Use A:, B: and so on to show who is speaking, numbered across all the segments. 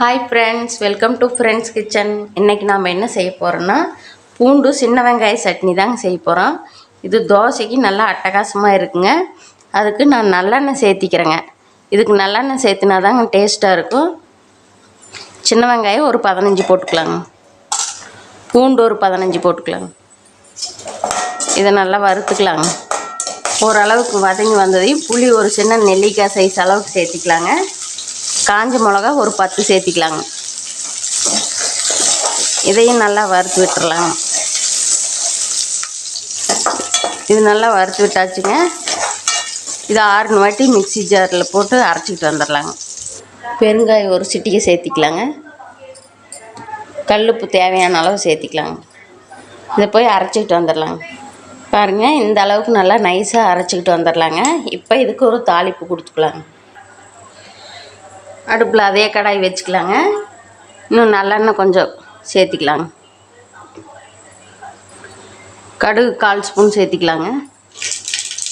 A: Hi friends welcome to friends kitchen இன்றைக்கி நாம் என்ன செய்ய போகிறோன்னா பூண்டு சின்ன வெங்காய சட்னி தாங்க செய்ய போகிறோம் இது தோசைக்கு நல்லா அட்டகாசமாக இருக்குங்க. அதுக்கு நான் நல்லெண்ணெய் சேர்த்திக்கிறேங்க. இதுக்கு நல்லெண்ணெய் சேர்த்துனா தாங்க டேஸ்ட்டாக இருக்கும். சின்ன வெங்காயம் ஒரு பதினஞ்சு போட்டுக்கலாங்க. பூண்டு ஒரு பதினஞ்சு போட்டுக்கலாங்க. இதை நல்லா வறுத்துக்கலாங்க. ஓரளவுக்கு வதங்கி வந்ததையும் புளி ஒரு சின்ன நெல்லிக்காய் சைஸ் அளவுக்கு சேர்த்திக்கலாங்க. காஞ்ச மிளகா ஒரு பத்து சேர்த்திக்கலாங்க. இதையும் நல்லா வறுத்து விட்டுறலாங்க இது நல்லா வறுத்து விட்டாச்சுங்க. இது ஆறுனு வாட்டி மிக்ஸி ஜாரில் போட்டு அரைச்சிக்கிட்டு வந்துடலாங்க பெருங்காயம் ஒரு சிட்டிகை சேர்த்திக்கலாங்க. கல்லுப்பு தேவையான அளவு சேர்த்திக்கலாங்க. இதை போய் அரைச்சிக்கிட்டு வந்துடலாங்க பாருங்கள் இந்த அளவுக்கு நல்லா நைஸாக அரைச்சிக்கிட்டு வந்துடலாங்க இப்போ இதுக்கு ஒரு தாளிப்பு கொடுத்துக்கலாங்க. அடுப்பில் அதே கடாய் வச்சுக்கலாங்க. இன்னும் நல்லெண்ணெய் கொஞ்சம் சேர்த்திக்கலாங்க. கடுகு கால் ஸ்பூன் சேர்த்திக்கலாங்க.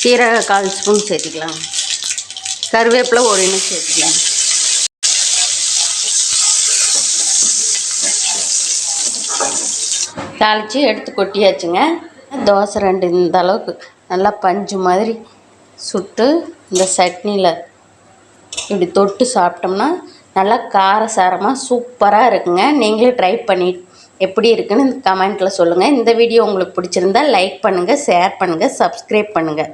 A: சீரக கால் ஸ்பூன் சேர்த்திக்கலாங்க. கருவேப்பிலை ஒரு இன்ச் சேர்த்திக்கலாங்க. தாளித்து எடுத்து கொட்டியாச்சுங்க. தோசை ரெண்டு இந்த அளவுக்கு நல்லா பஞ்சு மாதிரி சுட்டு இந்த சட்னியில் இப்படி தொட்டு சாப்பிட்டோம்னா நல்லா காரசாரமாக சூப்பராக இருக்குங்க. நீங்களே ட்ரை பண்ணி எப்படி இருக்குன்னு கமெண்ட்டில் சொல்லுங்கள் இந்த வீடியோ உங்களுக்கு பிடிச்சிருந்தா லைக் பண்ணுங்கள் ஷேர் பண்ணுங்கள் சப்ஸ்கிரைப் பண்ணுங்கள்